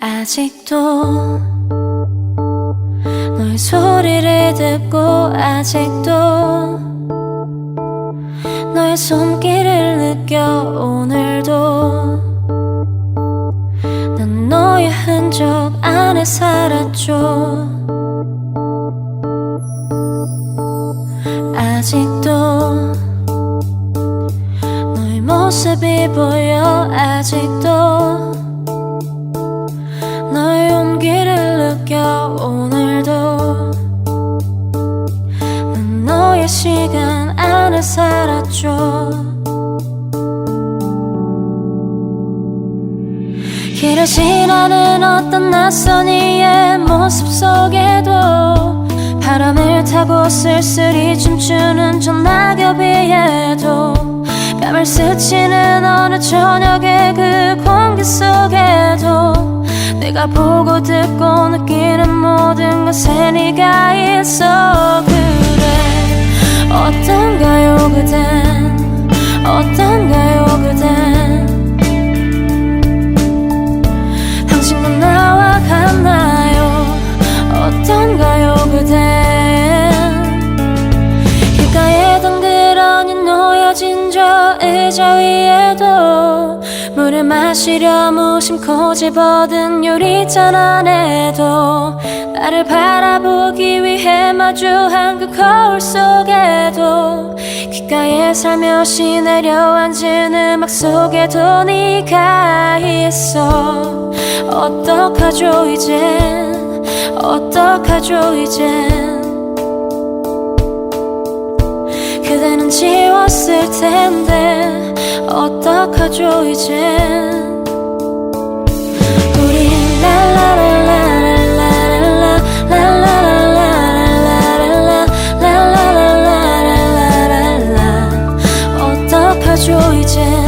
아직도 너의 소리를 듣고 아직도 너의 손길을 느껴 오늘도 난 너의 흔적 안에 살았죠. 아직도 너의 모습이 보여 아직도 오늘도 난 너의 시간 안에 살았죠. 길을 지나는 어떤 낯선 이의 모습 속에도 바람을 타고 쓸쓸히 춤추는 저 낙엽 위에도 뺨을 스치는 어느 저녁의 그 공기 속에도 내가 보고 듣고 느끼는 모든 것에 네가 있어. 그래 어떤가요 그댄? 어떤가요 놓여진 저 의자 위에도 물을 마시려 무심코 집어든 유리잔 안에도 나를 바라보기 위해 마주한 그 거울 속에도 귓가에 살며시 내려앉은 음악 속에도 네가 있어. 어떡하죠 이젠 어떡하죠 이젠 그대는 지웠을 텐데 어떡하죠 이젠? 줘 이제